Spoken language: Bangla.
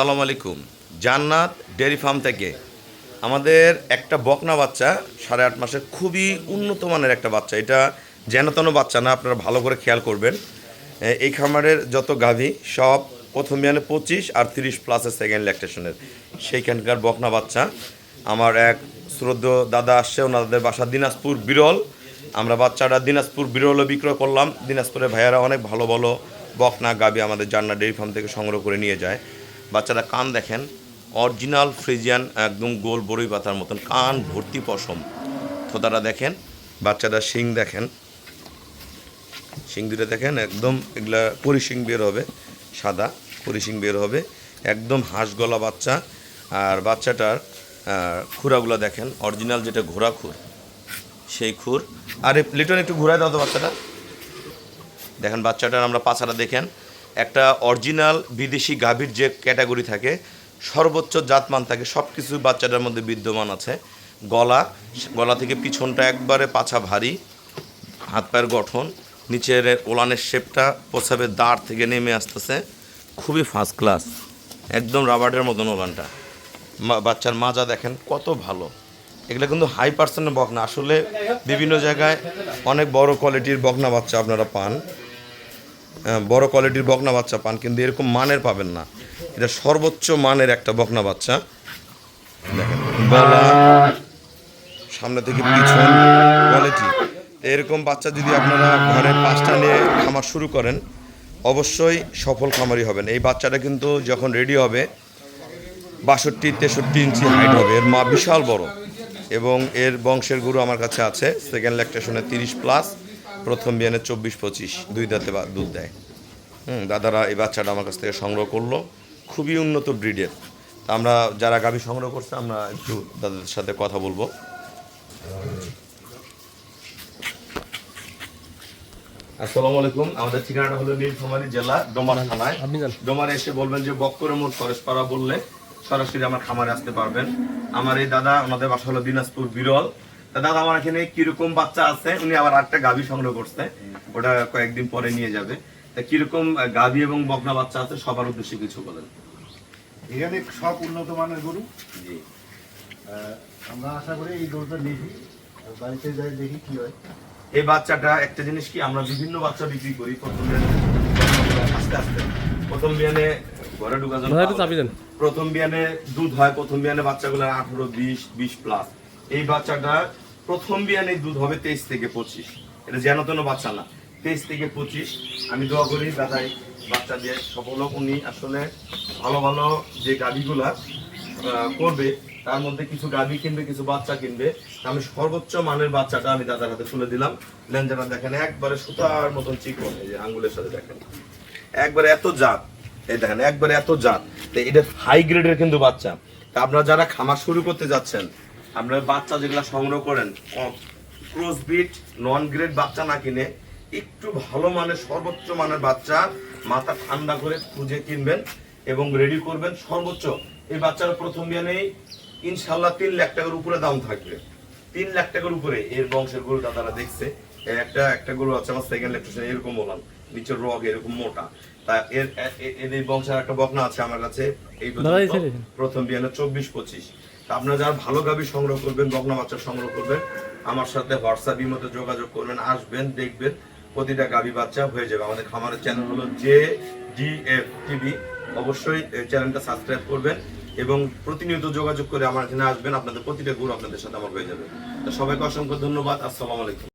আসসালামু আলাইকুম। জান্নাত ডেয়ারি ফার্ম থেকে। আমাদের একটা বকনা বাচ্চা, সাড়ে আট মাসের খুবই উন্নত মানের একটা বাচ্চা। এটা যেন তেন বাচ্চা না, আপনারা ভালো করে খেয়াল করবেন। এই খামারের যত গাভী, সব প্রথম বিয়ানে পঁচিশ আর তিরিশ প্লাসের সেকেন্ড ল্যাকটেশনের সেইখানকার বকনা বাচ্চা। আমার এক শ্রদ্ধ দাদা আসছে, ওনাদের বাসা দিনাজপুর বিরল। আমরা বাচ্চাটা দিনাজপুর বিরলও বিক্রয় করলাম। দিনাজপুরের ভাইয়ারা অনেক ভালো ভালো বকনা গাবি আমাদের জান্না ডেয়ারি ফার্ম থেকে সংগ্রহ করে নিয়ে যায়। বাচ্চারা কান দেখেন অরিজিনাল ফ্রিজিয়ান একদম গোল বড়ই পাতার মতন কান ভর্তি পশম। থোতাটা দেখেন বাচ্চাটা শিং দেখেন। শিং দুটো দেখেন একদম এগুলা করি শিং বের হবে সাদা করি শিং বের হবে একদম হাঁস গলা বাচ্চা। আর বাচ্চাটার আহ, খুরাগুলো দেখেন অরিজিনাল যেটা ঘোড়া খুর সেই খুর। আর এই লিটন একটু ঘুরাই দাও তো বাচ্চাটা। দেখেন বাচ্চাটার আমরা পাছাটা দেখেন একটা অরিজিনাল বিদেশি গাভীর যে ক্যাটাগরি থাকে, সর্বোচ্চ জাতমান থাকে সব কিছু বাচ্চাটার মধ্যে বিদ্যমান আছে। গলা গলা থেকে পিছনটা একবারে পাছা ভারী, হাত পায়ের গঠন, নিচের ওলানের শেপটা প্রসাবের দাঁড় থেকে নেমে আসতেছে। খুবই ফার্স্ট ক্লাস একদম রাবারের মতন ওলানটা। বাচ্চার মাজা দেখেন কত ভালো। এগুলো কিন্তু হাই পার্সেন্টের বকনা। আসলে বিভিন্ন জায়গায় অনেক বড় কোয়ালিটির বকনা বাচ্চা আপনারা পান। বড় কোয়ালিটির বকনা বাচ্চা পান, কিন্তু এরকম মানের পাবেন না। এটা সর্বোচ্চ মানের একটা বকনা বাচ্চা। সামনে থেকে পিছন কোয়ালিটি এরকম বাচ্চা যদি আপনারা ঘরে পাঁচটা নিয়ে খামার শুরু করেন, অবশ্যই সফল খামারি হবেন। এই বাচ্চাটা কিন্তু যখন রেডি হবে, বাষট্টি, তেষট্টি ইঞ্চি হাইট হবে। এর মা বিশাল বড়। এবং এর বংশের গুরু আমার কাছে আছে সেকেন্ড ল্যাকটেশনে তিরিশ প্লাস প্রথম বিয়ানে চব্বিশ পঁচিশ দুই দাঁতে দুধ দেয়। হুম দাদারা এই বাচ্চাটা আমার কাছ থেকে সংগ্রহ করল। খুবই উন্নত ব্রিডের। তা আমরা যারা গাভী সংগ্রহ করছে আমরা একটু দাদাদের সাথে কথা বলব। আসসালামু আলাইকুম। আমাদের ঠিকানাটা হলো নীলফামারী জেলা ডোমার থানায়। ডোমারে এসে বলবেন যে বক্করের মোড় ফরেশপাড়া বললে সরাসরি আমার খামারে আসতে পারবেন। আমার এই দাদা ওনাদের বাসা হলো দিনাজপুর বিরল। দাদা আমার এখানে কীরকম বাচ্চা আছে? উনি আবার গাভী সংগ্রহ করছে। ওটা কয়েকদিন পরে নিয়ে যাবে। তা কীরকম গাভী এবং বকনা বাচ্চা আছে? সবার উদ্দেশ্যে কিছু বলেন। এখানে সব উন্নত মানের গরু। জি। আমরা আশা করি এই গরুটা নিবি। বাড়িতে যাই দেখি কি হয়। এই বাচ্চাটা একটা জিনিস কি আমরা বিভিন্ন বাচ্চা বিক্রি করি। প্রথম আস্তে আস্তে। প্রথম বিয়ানে ঘরে ঢুকা। প্রথম বিয়ানে দুধ হয় প্রথম বিয়ানে বাচ্চাগুলো আঠারো বিশ বিশ প্লাস এই বাচ্চাটা প্রথম বিয়ানে দুধ হবে তেইশ থেকে পঁচিশ। এটা যেন তেন বাচ্চা না। তেইশ থেকে পঁচিশ। আমি দোয়া করি দাদাই বাচ্চা দিয়ে সফল উনি আসলে ভালো ভালো যে গাড়িগুলা আহ, করবে তার মধ্যে কিছু গাভী কিনবে কিছু বাচ্চা কিনবে। আমি সর্বোচ্চ মানের বাচ্চাটা আমি দাদার হাতে তুলে দিলাম। লেঞ্জাটা দেখেন একবারে সুতার মতন চিকন এই যে আঙ্গুলের সাথে দেখেন। একবারে এত জাত এই দেখেন একবারে এত জাত। এটা হাই গ্রেডের কিন্তু বাচ্চা। তা আপনারা যারা খামার শুরু করতে যাচ্ছেন আপনারা বাচ্চা যেগুলো সংগ্রহ করেন ক্রস বিট নন গ্রেড বাচ্চা না কিনে, একটু ভালো মানের, সর্বোচ্চ মানের বাচ্চা মাথা ঠান্ডা করে খুঁজে কিনবেন এবং রেডি করবেন সর্বোচ্চ। এই বাচ্চার প্রথম বিয়ানেই ইনশাল্লাহ তিন লাখ টাকার উপরে দাম থাকবে। তিন লাখ টাকার উপরে এর বংশের গরু দাদারা দেখছে। একটা একটা গরু আছে আমার সেকেন্ড লেকটেশন এরকম বললাম নিচের রগ এরকম মোটা। তা এর এ- এ- এর এই বংশের একটা বকনা আছে আমার কাছে এই। প্রথম বিয়ানে চব্বিশ পঁচিশ। আপনারা যারা ভালো গাভী সংগ্রহ করবেন বকনা বাচ্চা সংগ্রহ করবেন আমার সাথে হোয়াটসঅ্যাপ মতো যোগাযোগ করবেন আসবেন দেখবেন প্রতিটা গাভী বাচ্চা হয়ে যাবে। আমাদের খামারের চ্যানেল হলো জে ডি এফ টিভি অবশ্যই এই চ্যানেলটা সাবস্ক্রাইব করবেন। এবং প্রতিনিয়ত যোগাযোগ করে আমার এখানে আসবেন। আপনাদের প্রতিটা গুণ আপনাদের সাথে আমার হয়ে যাবে। সবাইকে অসংখ্য ধন্যবাদ। আসসালামু আলাইকুম।